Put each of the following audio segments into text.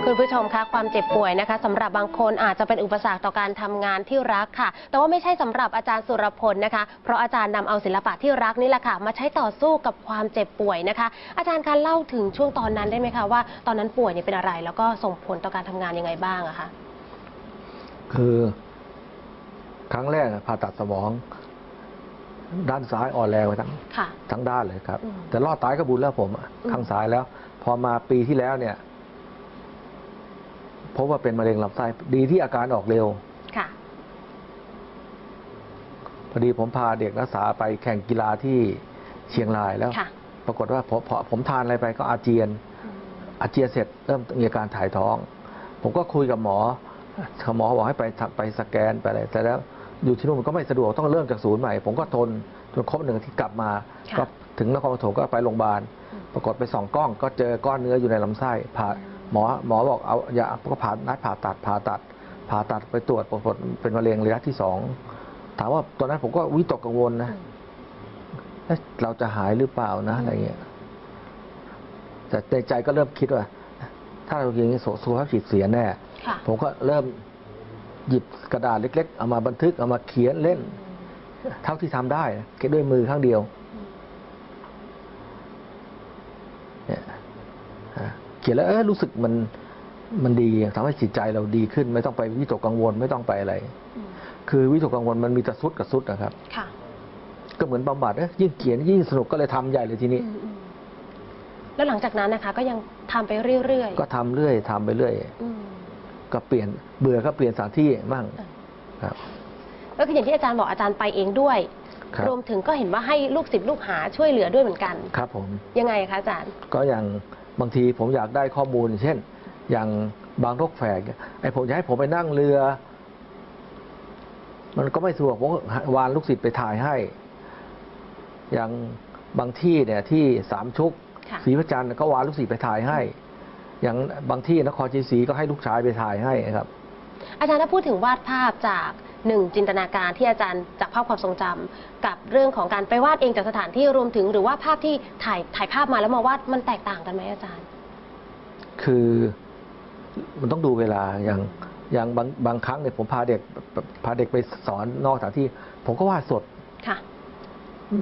มคะความเจ็บป่วยนะคะสำหรับบางคนอาจจะเป็นอุปสรรคต่อการทำงานที่รักค่ะ แต่ว่าไม่ใช่สำหรับอาจารย์สุรพลนะคะ เพราะอาจารย์นำเอาศิลปะที่รักนี่แหละค่ะ มาใช้ต่อสู้กับความเจ็บป่วยนะคะ อาจารย์คะเล่าถึงช่วงตอนนั้นได้ไหมคะว่าตอนนั้นป่วยเนี่ยเป็นอะไร แล้วก็ส่งผลต่อการทำงานยังไงบ้างอะคะ คือครั้งแรกน่ะผ่าตัดสมอง ด้านซ้ายอ่อนแรงไปทั้งค่ะ ทั้งด้านเลยครับ อืมแต่รอดตายก็บุญแล้วผมอะอืม ข้างซ้ายแล้ว พอมาปีที่แล้วเนี่ย พบว่าเป็นมะเร็งลำไส้ดีที่อาการออกเร็วค่ะ พอดีผมพาเด็กนักศึกษาไปแข่งกีฬาที่เชียงรายแล้ว ค่ะ ปรากฏว่าพอพอผมทานอะไรไปก็อาเจียน อาเจียนเสร็จเริ่มมีอาการถ่ายท้อง ผมก็คุยกับหมอหมอบอกให้ไปทำไปสแกนไปอะไรแต่แล้วอยู่ที่นู่นมันก็ไม่สะดวกต้องเริ่มจากศูนย์ใหม่ ผมก็ทนจนครบหนึ่งอาที่กลับมา ค่ะก็ถึงนครปฐมก็ไปโรงพยาบาลอืมปรากฏไปส่องกล้องก็เจอก้อนเนื้ออยู่ในลำไส้ผ่า หมอหมอบอกเอาอย่าก็ผ่านัดผ่าตัดผ่าตัด ผ่าตัดไปตรวจปรากฏเป็นมะเร็งระยะที่สองถามว่าตอนนั้นผมก็วิตกกังวลนะเอ๊ะเราจะหายหรือเปล่านะอะไรเงี้ยแต่ในใจก็เริ่มคิดว่า ถ้าเราอย่างนี้สุขภาพจิตเสียแน่ค่ะผมก็เริ่มหยิบกระดาษเล็ก ๆ เอามาบันทึกเอามาเขียนเล่น เท่าที่ทำได้นะเขียนด้วยมือข้างเดียวเนี่ยอะเขียนแล้วเออรู้สึกมันมันดีทำให้จิตใจเราดีขึ้น ไม่ต้องไปวิตกกังวลไม่ต้องไปอะไรอืมคือวิตกกังวลมันมีแต่สุดกับสุดนะครับค่ะก็เหมือนบำบัดเอ้ยยิ่งเขียนยิ่งสนุกก็เลยทำใหญ่เลยทีนี้อืมอืมแล้วหลังจากนั้นนะคะ ก็ยังทำไปเรื่อยก็ทำเรื่อยทำไปเรื่อยๆอืมก็เปลี่ยนเบื่อก็เปลี่ยนสถานที่มั่งครับก็คืออย่างที่อาจารย์บอกอาจารย์ไปเองด้วยครับรวมถึงก็เห็นว่าให้ลูกศิษย์ลูกหาช่วยเหลือด้วยเหมือนกัน ครับ ผมยังไงคะอาจารย์ ก็อย่าง บางทีผมอยากได้ข้อมูล เช่น อย่างบางโรคแฝกเนี่ยไอ้ผมจะให้ผมไปนั่งเรือ มันก็ไม่สะดวกผมก็วานลูกศิษย์ไปถ่ายให้ อย่างบางที่เนี่ยที่สามชุกค่ะศรีพระจันทร์ก็วานลูกศิษย์ไปถ่ายให้ อย่างบางที่นครชัยศรีก็ให้ลูกชายไปถ่ายให้ครับ อาจารย์ถ้าพูดถึงวาดภาพจาก หนึ่งจินตนาการที่อาจารย์จากภาพความทรงจำกับเรื่องของการไปวาดเองจากสถานที่รวมถึง หรือว่าภาพที่ถ่ายถ่ายภาพมาแล้วมาวาดมันแตกต่างกันไหมอาจารย์ คือมันต้องดูเวลาอย่างอย่างบางบางครั้งเนี่ยผมพาเด็กพาเด็กไปสอนนอกสถานที่ ผมก็วาดสด ค่ะ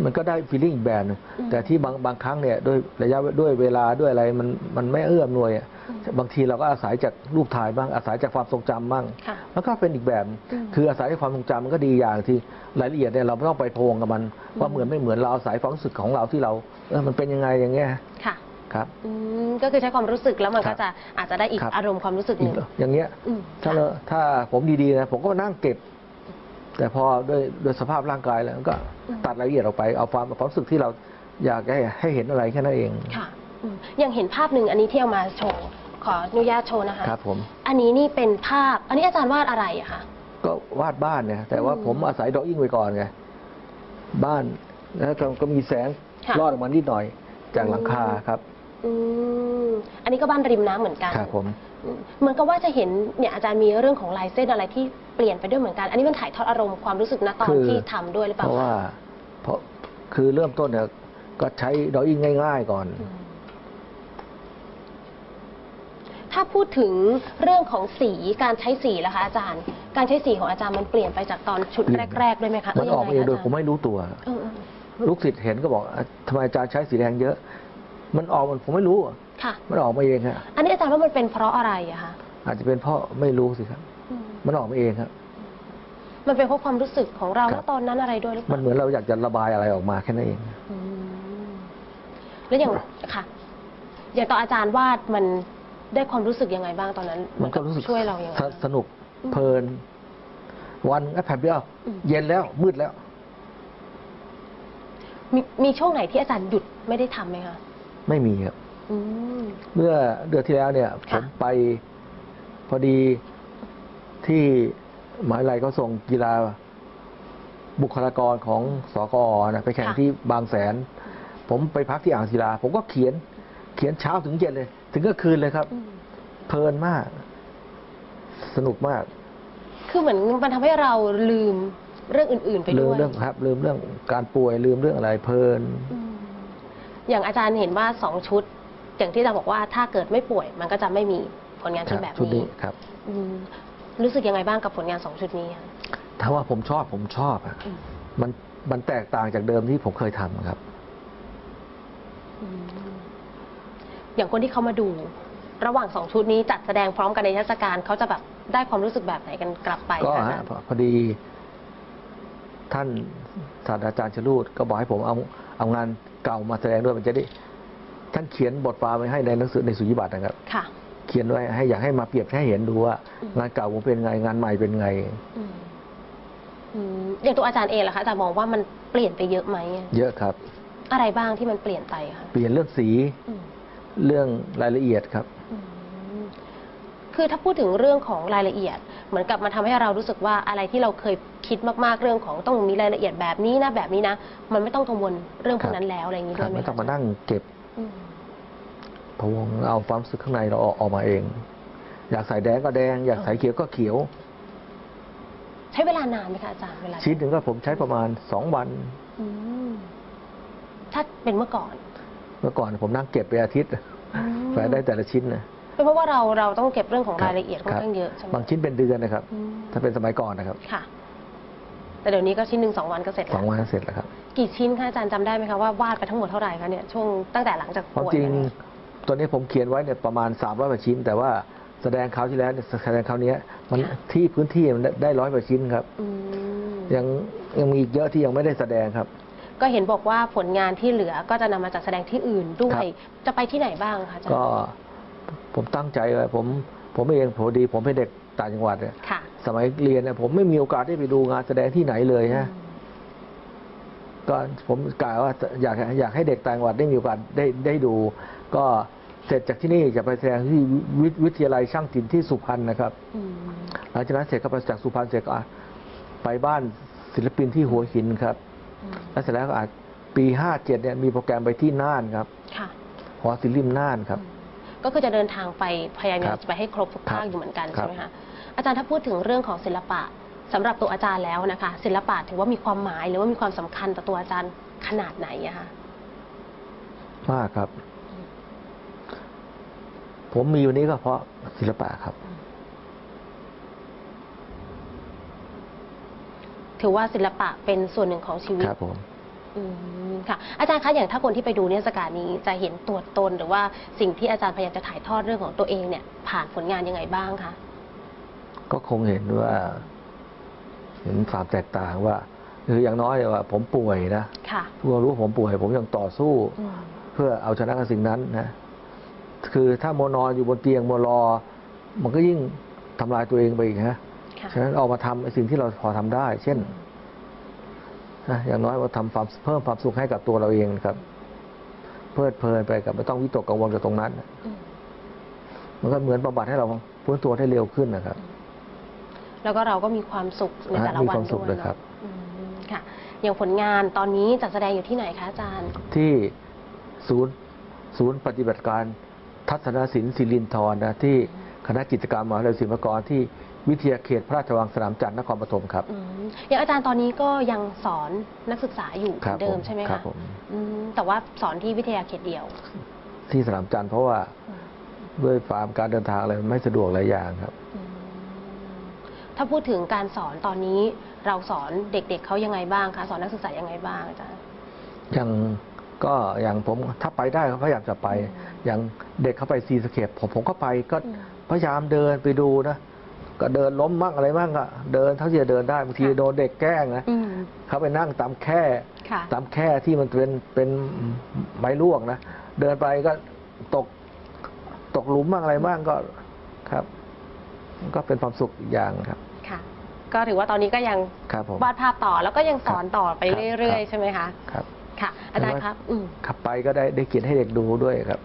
มันก็ได้ฟีลลิ่งอีกแบบหนึงอืมแต่ที่บางบางครั้งเนี่ยด้วยระยะด้วยเวลาด้วยอะไรมันมันไม่เอื้ออำนวยอะอืมบางทีเราก็อาศัยจากรูปถ่ายบ้างอาศัยจากความทรงจำบ้างค่ะแล้วก็เป็นอีกแบบอืมคืออาศัยความทรงจำมันก็ดีอย่างที่รายละเอียดเนี่ยเราไม่ต้องไปพะวงกับมันว่าอืมเหมือนไม่เหมือนเราอาศัยความรู้สึกของเราที่เราเออมันเป็นยังไงอย่างเงี้ยค่ะครับอืมก็คือใช้ความรู้สึกแล้วมันครัก็บจะอาจจะได้อีกครับอารมณ์ความรู้สึกหอีนึ่กงอย่างเงี้ยอืมถ้าค่ะเราถ้าผมดีๆนะผมก็นั่งเก็บ แต่พอด้วยด้วยสภาพร่างกายแล้วก็อืมตัดรายละเอียดออกไปเอาความความรู้สึกที่เราอยากให้ให้เห็นอะไรแค่นั้นเองค่ะอืมอย่างเห็นภาพหนึ่งอันนี้ที่เอามาโชว์ขออนุญาตโชว์นะคะครับผม อันนี้นี่เป็นภาพ อันนี้อาจารย์วาดอะไรอะคะก็วาดบ้านเนี่ย แต่ว่าอืมผมอาศัยดรออิ่งไว้ก่อนไงบ้านแล้วก็ก็มีแสงค่ะรอดออกมานิดหน่อยจากหลังคาครับอืมอันนี้ก็บ้านริมน้ำเหมือนกัน ครับผม อืมเหมือนกับว่าจะเห็นเนี่ยอาจารย์มีเรื่องของลายเส้นอะไรที่ เปลี่ยนไปด้วยเหมือนกัน อันนี้มันถ่ายทอดอารมณ์ความรู้สึกณตอนคือที่ทำด้วยหรือเปเพล่าราะว่าคะเพราะคือเริ่มต้นเนี่ยก็ใช้ดรออิ่งง่าย ๆ ก่อนอืมถ้าพูดถึงเรื่องของสีการใช้สีล่ะคะอาจารย์ การใช้สีของอาจารย์มันเปลี่ยนไปจากตอนชุดเปลี่ยนแรกๆด้วยไหมคะมันออกมาเองโดยผมไม่รู้ตัวเออเออลูกศิษย์เห็นก็บอกอะทำไมอาจารย์ใช้สีแดงเยอะ มันออกมันผมไม่รู้อะค่ะ มันออกมาเองฮะอันนี้อาจารย์ว่ามันเป็นเพราะอะไรอะคะอาจจะเป็นเพราะไม่รู้สิครับอื มมันออกมาเองครับ มันเป็นเพราะความรู้สึกของเราคณรับตอนนั้นอะไรด้วยหรือเปมันล่าเหมือนเราอยากจะระบายอะไรออกมาแค่นั้นเอง อืมแล้วอย่างค่ะ อย่างตอนอาจารย์วาดมันได้ความรู้สึกยังไงบ้างตอนนั้นมันก็รู้สึกช่วยเรายังไงสบ้าง สนุกอืมเพลิน วันแอปแป๊บเดียวอืม เย็นแล้ว มืดแล้ว มีมีช่วงไหนที่อาจารย์หยุดไม่ได้ทำไหมคะไม่มีครับ อืม เมื่อเดือนที่แล้วเนี่ย ผค่ะมไปพอดี ที่หมหาวิทยาลัยเขาส่งกีฬาบุคลากรของสกอนะไปแข่งที่บางแสน ผมไปพักที่อ่างศิลา ผมก็เขียน เขียนเช้าถึงเย็นเลย ถึงก็คืนเลยครับอืมเพลินมาก สนุกมาก คือเหมือนมันทำให้เราลืมเรื่องอื่น ๆ ไปลืด้มวยเรื่องครับ ลืมเรื่องการป่วยลืมเรื่องอะไรเพลินอืมอย่างอาจารย์เห็นว่าสองชุด อย่างที่อาจารย์บอกว่าถ้าเกิดไม่ป่วย มันก็จะไม่มีผลลงานครัที่แบบชุดนี้นี้ครับอืม รู้สึกยังไงบ้างกับผลงานสองชุดนี้คะ ถ้าว่าผมชอบผมชอบอะอืม มันมันแตกต่างจากเดิมที่ผมเคยทำครับ อืมอย่างคนที่เขามาดู ระหว่างสองชุดนี้จัดแสดงพร้อมกันในเทศกาลเขาจะแบบได้ความรู้สึกแบบไหนกันกลับไปก็คะอาฮะจารย์พอพอดี ท่านศาสตราจารย์ชลูดก็บอกให้ผมเอาเอางานเก่ามาแสดงด้วยมันจะได้ ท่านเขียนบทความไว้ให้ในหนังสือในสุญิบัตรนะครับ ค่ะ เขียนไว้ให้อยากให้มาเปรียบให้เห็นดูว่าอืมงานเก่าผมเป็นไงงานใหม่เป็นไงอืมอืมอย่างตัวอาจารย์เองล่ะคะอาจารย์มองว่ามันเปลี่ยนไปเยอะไหมอะเยอะครับ อะไรบ้างที่มันเปลี่ยนไปคะเปลี่ยนเรื่องสีอืมเรื่องรายละเอียดครับอืมคือถ้าพูดถึงเรื่องของรายละเอียด เหมือนกับมาทำให้เรารู้สึกว่าอะไรที่เราเคยคิดมากๆเรื่องของต้องมีรายละเอียดแบบนี้นะแบบนี้นะมันไม่ต้องกังวลเรื่องพวกนั้นแล้วอะไรอย่างนี้คด้รัวยไหมไม่ต้องมาคะนั่งเก็บอืม พะวงเอาความรู้สึกข้างในเราออกออกมาเอง อยากใส่แดงก็แดง อยากใส่เขียวก็เขียว ใช้เวลานานไหมคะอาจารย์เวลาชิ้นหนึ่งก็ผมใช้ประมาณสองวันอืมถ้าเป็นเมื่อก่อน เมื่อก่อนผมนั่งเก็บไปอาทิตย์แฝงได้แต่ละชิ้นนะเป็นเพราะว่าเราเราต้องเก็บเรื่องของครับรายละเอียดค่อนข้างเยอะใช่ไหมบางชิ้นเป็นเดือนนะครับอืมถ้าเป็นสมัยก่อนนะครับค่ะ แต่เดี๋ยวนี้ก็ชิ้นหนึ่งสองวันก็เสร็จสแล้อวงวันเสร็จแล้วครับกี่ชิ้นคะอาจารย์จำได้ไหมคะว่าวาดไปทั้งหมดเท่าไหร่คะเนี่ยช่วงตั้งแต่หลังจากความป่วยจริงมาเนี่ย ตัวนี้ผมเขียนไว้เนี่ยประมาณ3 0 0กว่าชิ้น แต่ว่าแสดงคราวที่แล้วเนี่ยแสดงคราวเนี้ยมันที่พื้นที่มันได้ร้อยกว่าชิ้นครับอืมยังยังมีอีกเยอะที่ยังไม่ได้แสดงครับ ก็เห็นบอกว่าผลงานที่เหลือก็จะนำมาจัดแสดงที่อื่นด้วครัยบจะไปที่ไหนบ้างคะอาจารย์ก็ผมตั้งใจไว้ผมผมเองพอดี ผมเป็นเด็กต่างจังหวัดเนี่ยค่ะสมัยเรียนเนี่ยผมไม่มีโอกาสได้ไปดูงานแสดงที่ไหนเลยฮะอืมก็ผมกล่าวว่าอยากอยากให้เด็กต่างจังหวัดได้มีโอกาสได้ได้ดู ก็ เสร็จจากที่นี่จะไปแสดงที่วิวิทยาลัยช่างศิลป์ที่สุพรรณนะครับอืมหลังจากนั้นเสร็จก็ไปจากสุพรรณเสร็จก็ไปบ้านศิลปินที่หัวหินครับอืมแล้วเสร็จแล้วก็อาจปีห้าเจ็ดเนี่ยมีโปรแกรมไปที่น่านครับค่ะหอศิลป์ริมน่านครับอืมก็คือจะเดินทางไปพยายามครับจะไปให้ครบทุกภาคครับอยู่เหมือนกันครัใช่บไหมคะอาจารย์ถ้าพูดถึงเรื่องของศิลปะสำหรับตัวอาจารย์แล้วนะคะ ศิลปะถือว่ามีความหมายหรือว่ามีความสำคัญต่อตัวอาจารย์ขนาดไหนอะคะมากครับ ผมมีวันนี้ก็เพราะศิลปะครับ ถือว่าศิลปะเป็นส่วนหนึ่งของชีวิตครับผมอืมค่ะอาจารย์คะอย่างถ้าคนที่ไปดูเทศกาลนี้จะเห็นตัวตน หรือว่าสิ่งที่อาจารย์พยายามจะถ่ายทอดเรื่องของตัวเองเนี่ย ผ่านผลงานยังไงบ้างคะก็คงเห็นว่า เห็นความแตกต่างว่าคืออย่างน้อยว่า ผมป่วยนะค่ะทุกคนรู้ว่าผมป่วย ผมยังต่อสู้อืมเพื่อเอาชนะกับสิ่งนั้นนะ คือถ้าโมวนอนอยู่บนเตียงโมวรอ มันก็ยิ่งทำลายตัวเองไปอีกฮะค่ะฉะนั้นออกมาทำไอ้สิ่งที่เราพอทำได้ เช่นนะอย่างน้อยว่าทำความเพิ่มความสุขให้กับตัวเราเองครับ เพลิดเพลินไปกับไม่ต้องวิตกกังวลกับตรงนั้นอืมมันก็เหมือนบำบัดให้เราฟื้นตัวได้เร็วขึ้นนะครับ แล้วก็เราก็มีความสุขในแต่ละมีวันความสุด้ขวยเลยครัเนาะบอืมค่ะ อย่างผลงานตอนนี้จัดแสดงอยู่ที่ไหนคะอาจารย์ ที่ศูนย์ศูนย์ปฏิบัติการ ทัศนศิลป์ศิรินทรนะที่คณะจิตรกรรมมหาวิทยาลัยศิลปากรที่วิทยาเขตพระราชวังสนามจันทร์นครปฐมครับ อืมอย่างอาจารย์ตอนนี้ก็ยังสอนนักศึกษาอยู่เหคมืรัอนเดิมผมใช่ไหมครัคะบผม อืมแต่ว่าสอนที่วิทยาเขตเดียว ที่สนามจันทร์เพราะว่าด้วยฟาร์มการเดินทางอะไรมันไม่สะดวกหลายอย่างครับ อืมถ้าพูดถึงการสอนตอนนี้เราสอนเด็กๆเขายังไงบ้างคะสอนนักศึกษายังไงบ้างอาจารย์อย่าง ก็อย่างผมถ้าไปได้ก็พยายามจะไปอืมอย่างเด็กเขาไปซีสเคปผมผมก็ไปก็อืมพยายามเดินไปดูนะก็เดินล้มมั่งอะไรมั่งก็เดินเท่าที่จะเดินได้บางทีค่ะโดนเด็กแกล้งนะอืมเขาไปนั่งตามแค่ค่ะตามแค่ที่มันเป็นเป็นไม้ลวกนะเดินไปก็ตกตกหลุมบ้างอะไรบ้างก็ครับ ก็เป็นความสุขอีกอย่างครับค่ะก็ถือว่าตอนนี้ก็ยังครับผมวาดภาพต่อแล้วก็ยังสอนต่อไปครับเรื่อยครับๆใช่ไหมคะครับ ค่ะ อาจารย์ครับอืม ขับไปก็ได้ได้เขียนให้เด็กดูด้วยครับ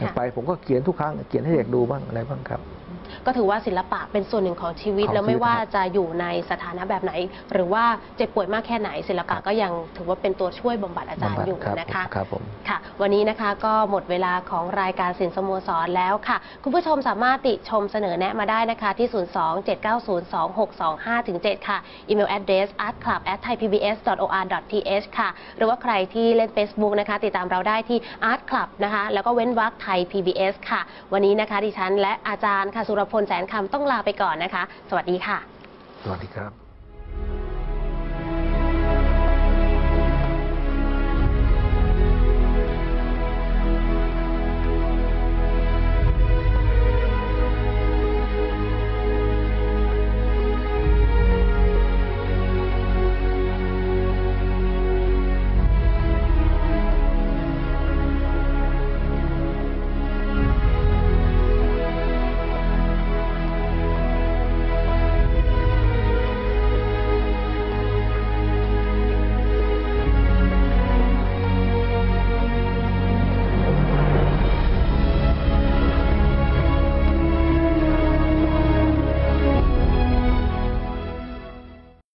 ค่ะ ไปผมก็เขียนทุกครั้งเขียนให้เด็กดูบ้างอะไรบ้างครับอืม ก็ถือว่าศิลปะเป็นส่วนหนึ่งของชีวิตของแล้วไม่ชีวิตว่าครับจะอยู่ในสถานะแบบไหน หรือว่าเจ็บป่วยมากแค่ไหน ศิลปะก็ยังถือว่าเป็นตัวช่วยบำบัดอาจารย์บำบัดอยู่ครับนะคะครับผมค่ะ วันนี้นะคะก็หมดเวลาของรายการสินสโมสรแล้วค่ะ คุณผู้ชมสามารถติชมเสนอแนะมาได้นะคะที่ 027902625-7 ค่ะอีเมล address artclub@thaipbs.or.th ค่ะ หรือว่าใครที่เล่น Facebook นะคะ ติดตามเราได้ที่ Art Club นะคะ แล้วก็เว้นวรรคไทย PBS ค่ะ วันนี้นะคะดิฉันและอาจารย์ค่ะสุรพลแสนคำต้องลาไปก่อนนะคะ สวัสดีค่ะ สวัสดีครับ